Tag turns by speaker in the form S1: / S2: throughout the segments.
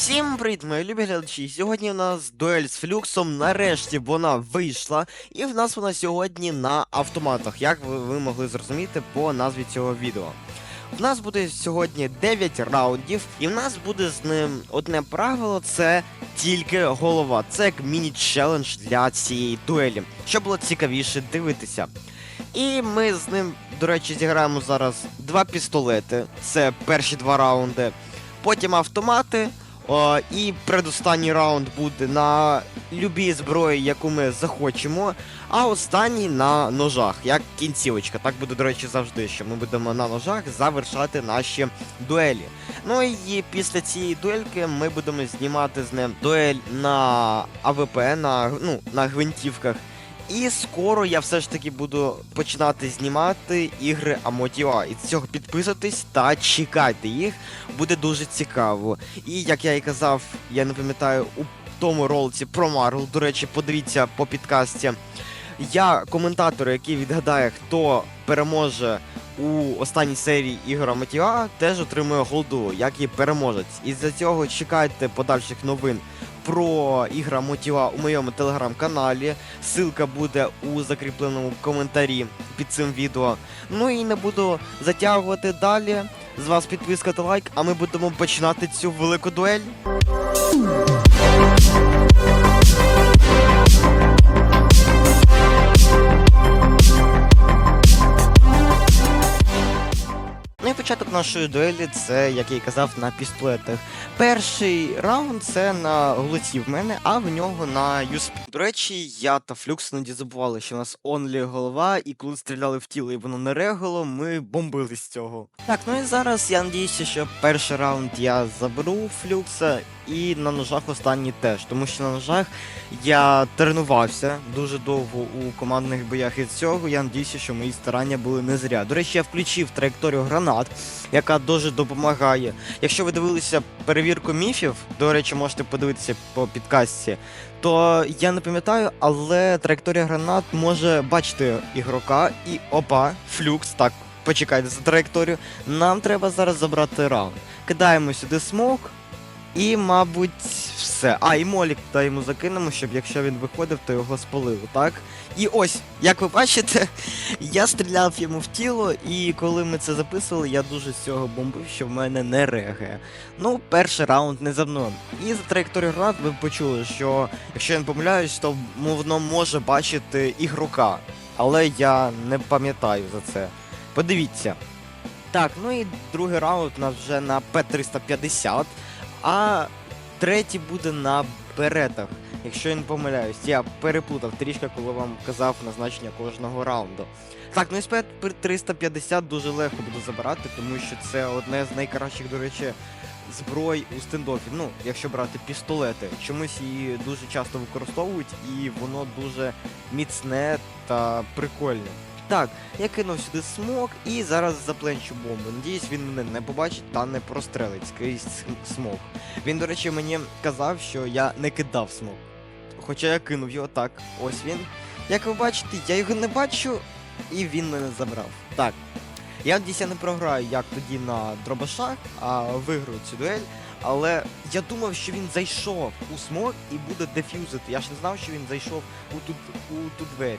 S1: Всім привіт, мої любі глядачі. Сьогодні у нас дуель з флюксом. Нарешті вона вийшла. І в нас вона сьогодні на автоматах, як ви, могли зрозуміти по назві цього відео. В нас буде сьогодні 9 раундів, і в нас буде з ним одне правило це тільки голова. Це як міні-челендж для цієї дуелі, щоб було цікавіше дивитися. І ми з ним, до речі, зіграємо зараз два пістолети. Це перші два раунди. Потім автомати. О, і предостанній раунд буде на любій зброї, яку ми захочемо. А останній на ножах, як кінцівочка. Так буде, до речі, завжди, що ми будемо на ножах завершати наші дуелі. Ну і після цієї дуельки ми будемо знімати з ним дуель на АВП, на, ну, на гвинтівках. І скоро я все ж таки буду починати знімати ігри Амотіа. І з цього підписуйтесь та чекайте їх, буде дуже цікаво. І як я і казав, я не пам'ятаю у тому ролиці про Марвел, до речі, подивіться по підкасті. Я коментатор, який відгадає, хто переможе у останній серії ігор Амотіа, теж отримує голду, як і переможець. І за цього чекайте подальших новин про ігра Мотіва у моєму телеграм-каналі. Ссылка буде у закріпленому коментарі під цим відео. Ну і не буду затягувати далі. З вас підписка та лайк, а ми будемо починати цю велику дуель. Початок нашої дуелі це, як я і казав, на пістолетах. Перший раунд це на глуці в мене, а в нього на юсп. До речі, я та Флюкс іноді забували, що у нас онлі голова, і коли стріляли в тіло і воно не регало, ми бомбили з цього. Так, ну і зараз я надіюся, що перший раунд я заберу Флюкса, і на ножах останній теж, тому що на ножах я тренувався дуже довго у командних боях із цього. Я надіюся, що мої старання були не зря. До речі, я включив траєкторію гранат, яка дуже допомагає. Якщо ви дивилися перевірку міфів, до речі, можете подивитися по підкастці, то я не пам'ятаю, але траєкторія гранат може бачити ігрока і опа, флюкс, так. Почекайте за траєкторію. Нам треба зараз забрати раунд. Кидаємо сюди смок. І, мабуть, все. А, і молік та йому закинемо, щоб якщо він виходив, то його спалило, так? І ось, як ви бачите, я стріляв йому в тіло, і коли ми це записували, я дуже з цього бомбив, що в мене не реагує. Ну, перший раунд не за мною. І за траєкторію град ви почули, що якщо я не помиляюсь, то воно може бачити ігрока. Але я не пам'ятаю за це. Подивіться. Так, ну і другий раунд у нас вже на П-350. А третій буде на беретах. Якщо я не помиляюсь, я переплутав трішки, коли вам казав назначення кожного раунду. Так, ну і спет 350 дуже легко буду забирати, тому що це одне з найкращих, до речі, зброй у стендофі. Ну, якщо брати пістолети. Чомусь її дуже часто використовують, і воно дуже міцне та прикольне. Так, я кинув сюди смок і зараз запленчу бомбу. Надіюсь, він мене не побачить та не прострелить скрізь смок. Він, до речі, мені казав, що я не кидав смок. Хоча я кинув його так. Ось він. Як ви бачите, я його не бачу, і він мене забрав. Так. Я надіюсь, я не програю, як тоді на дробашах, а виграю цю дуель. Але я думав, що він зайшов у смок і буде дефюзити. Я ж не знав, що він зайшов у ту, у ту двері.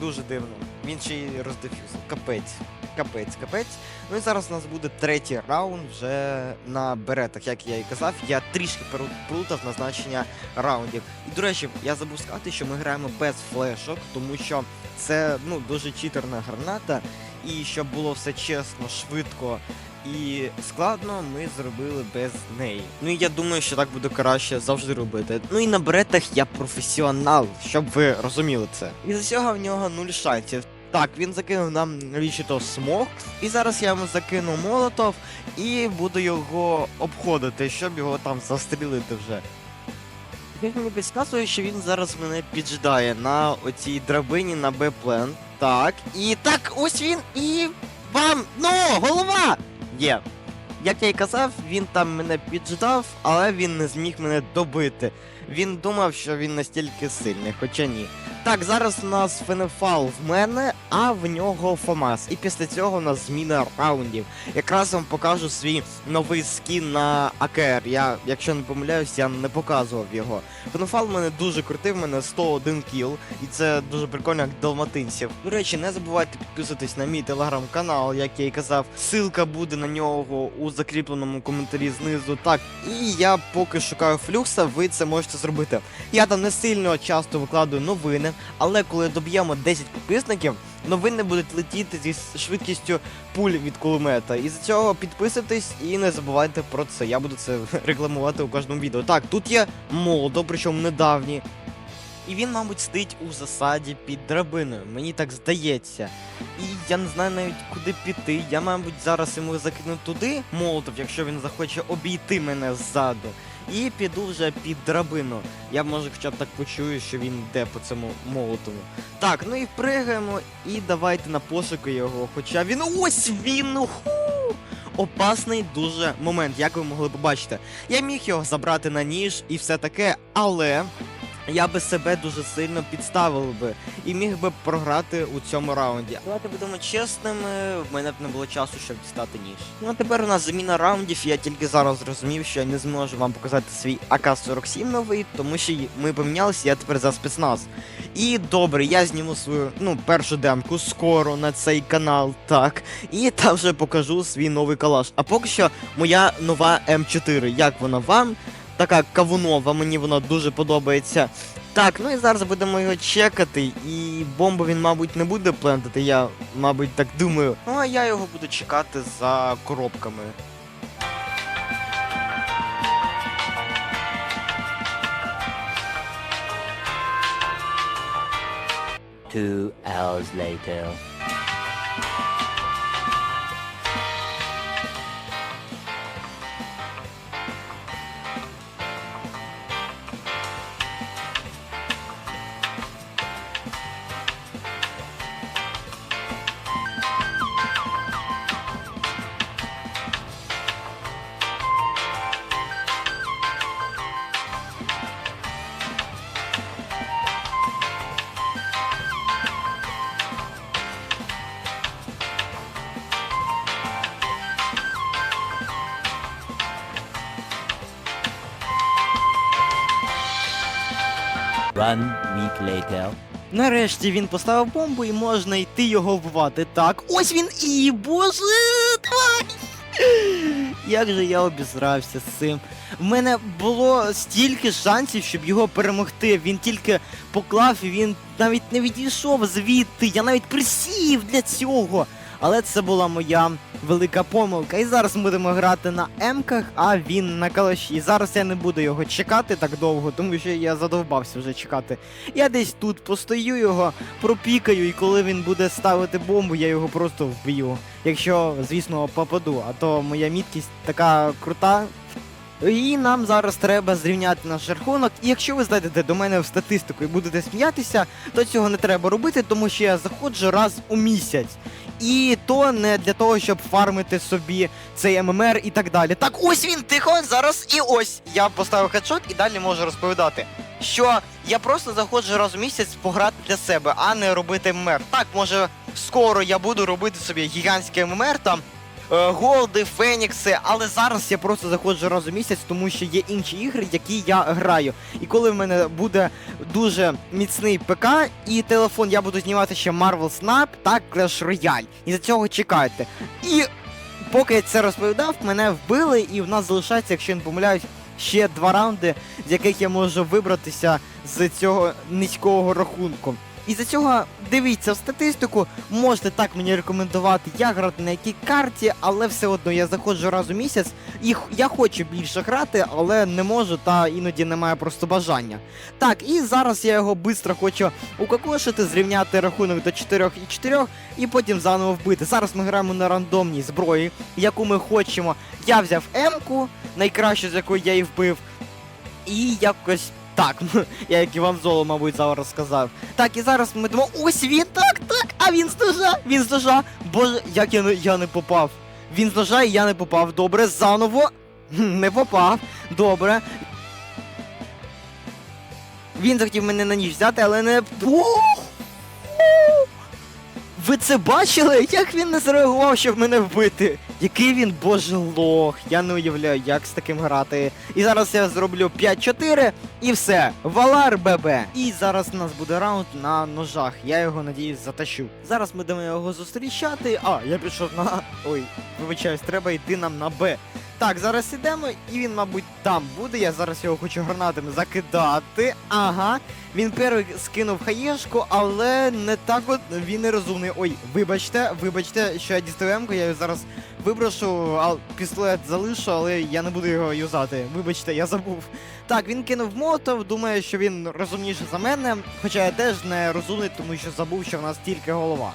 S1: Дуже дивно. Він ще й роздефюзив. Капець. Капець, капець. Ну і зараз у нас буде третій раунд вже на беретах, як я і казав. Я трішки переплутав назначення раундів. І до речі, я забув сказати, що ми граємо без флешок, тому що це ну дуже читерна граната. І щоб було все чесно, швидко і складно, ми зробили без неї. Ну і я думаю, що так буде краще завжди робити. Ну і на бретах я професіонал, щоб ви розуміли це. І за цього в нього нуль шансів. Так, він закинув нам то смок, і зараз я йому закину молотов і буду його обходити, щоб його там застрілити вже. Він мені підказує, що він зараз мене піджидає на оцій драбині на Б-плен. Так, і так, ось він і вам. Ну, голова! Є. Як я й казав, він там мене підждав, але він не зміг мене добити. Він думав, що він настільки сильний, хоча ні. Так, зараз у нас Фенефал в мене, а в нього Фомас. І після цього у нас зміна раундів. Якраз вам покажу свій новий скін на АКР. Я, якщо не помиляюсь, я не показував його. Фенефал в мене дуже крутий, в мене 101 кіл, і це дуже прикольно, як далматинців. До речі, не забувайте підписуватись на мій телеграм-канал, як я і казав. Ссылка буде на нього у закріпленому коментарі знизу. Так, і я поки шукаю флюкса, ви це можете зробити. Я там не сильно часто викладаю новини, але коли доб'ємо 10 підписників, новини будуть летіти зі швидкістю пуль від кулемета. І за цього підписуйтесь і не забувайте про це. Я буду це рекламувати у кожному відео. Так, тут є молодо, причому недавній. І він, мабуть, стоїть у засаді під драбиною. Мені так здається. І я не знаю навіть куди піти. Я, мабуть, зараз йому закину туди молотов, якщо він захоче обійти мене ззаду. І піду вже під драбину. Я може хоча б так почую, що він йде по цьому молотову. Так, ну і пригаємо, і давайте на пошуки його. Хоча він. Ось він! Ху! Опасний дуже момент, як ви могли побачити. Я міг його забрати на ніж і все таке, але я би себе дуже сильно підставив би і міг би програти у цьому раунді. Давайте будемо чесними, в мене б не було часу, щоб дістати ніж. Ну а тепер у нас заміна раундів. Я тільки зараз зрозумів, що я не зможу вам показати свій АК-47 новий, тому що ми помінялися, я тепер за спецназ. І добре, я зніму свою ну першу демку скоро на цей канал, так. І там вже покажу свій новий калаш. А поки що моя нова М4. Як вона вам? Така кавунова, мені вона дуже подобається. Так, ну і зараз будемо його чекати, і бомбу він, мабуть, не буде плентати, я, мабуть, так думаю. Ну а я його буду чекати за коробками.
S2: Two hours later. One week later.
S1: Нарешті він поставив бомбу і можна йти його вбивати. Так, ось він і боже. Давай! Як же я обізрався з цим. В мене було стільки шансів, щоб його перемогти. Він тільки поклав і він навіть не відійшов звідти. Я навіть присів для цього. Але це була моя велика помилка. І зараз будемо грати на емках, а він на калаші. І зараз я не буду його чекати так довго, тому що я задовбався вже чекати. Я десь тут постою його, пропікаю, і коли він буде ставити бомбу, я його просто вб'ю. Якщо, звісно, попаду. А то моя міткість така крута. І нам зараз треба зрівняти наш рахунок. І якщо ви зайдете до мене в статистику і будете сміятися, то цього не треба робити, тому що я заходжу раз у місяць. І то не для того, щоб фармити собі цей ММР і так далі. Так, ось він тихо, зараз і ось. Я поставив хедшот і далі можу розповідати. Що я просто заходжу раз у місяць пограти для себе, а не робити ММР. Так, може, скоро я буду робити собі гігантський ММР там. Е, Голди, Фенікси, але зараз я просто заходжу раз у місяць, тому що є інші ігри, які я граю. І коли в мене буде дуже міцний ПК і телефон, я буду знімати ще Marvel Snap та Clash Royale. І за цього чекайте. І поки я це розповідав, мене вбили, і в нас залишається, якщо я не помиляюсь, ще два раунди, з яких я можу вибратися з цього низького рахунку. І за цього дивіться в статистику, можете так мені рекомендувати, як грати на якій карті, але все одно я заходжу раз у місяць, і я хочу більше грати, але не можу, та іноді немає просто бажання. Так, і зараз я його швидко хочу укокошити, зрівняти рахунок до 4 і 4, і потім заново вбити. Зараз ми граємо на рандомній зброї, яку ми хочемо. Я взяв М-ку, найкращу, з якої я і вбив, і якось. Так, ну, я як Іван Золо, мабуть, зараз сказав. Так, і зараз ми думаємо, ось він, так, так, а він з ножа, він з ножа. Боже, як я не, я не попав. Він з ножа і я не попав. Добре, заново. Не попав. Добре. Він захотів мене на ніч взяти, але не. Ви це бачили? Як він не зреагував, щоб мене вбити? Який він боже лох. Я не уявляю, як з таким грати. І зараз я зроблю 5-4 і все. Валар ББ. І зараз у нас буде раунд на ножах. Я його надіюсь затащу. Зараз ми будемо його зустрічати. А, я пішов на. Ой, вибачаюсь, треба йти нам на Б. Так, зараз ідемо, і він, мабуть, там буде. Я зараз його хочу гранатами закидати. Ага. Він перший скинув хаєшку, але не так от він не розумний. Ой, вибачте, вибачте, що я дістаю емку, я її зараз виброшу, а пістолет залишу, але я не буду його юзати. Вибачте, я забув. Так, він кинув мотов, думає, що він розумніший за мене, хоча я теж не розумний, тому що забув, що в нас тільки голова.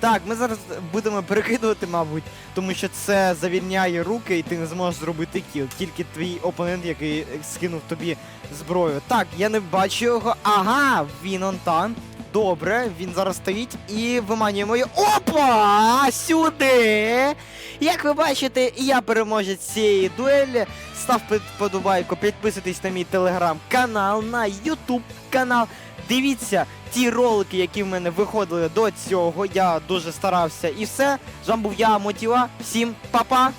S1: Так, ми зараз будемо перекидувати, мабуть, тому що це завільняє руки, і ти не зможеш зробити кіл. Тільки твій опонент, який скинув тобі зброю. Так, я не бачу його. Ага, він он там. Добре, він зараз стоїть і виманює мою. Опа! Сюди! Як ви бачите, я переможець цієї дуелі. Ставте вподобайку, підписуйтесь на мій телеграм-канал, на ютуб канал. Дивіться ті ролики, які в мене виходили до цього. Я дуже старався і все. З вами був я, Мотіва. Всім па-па!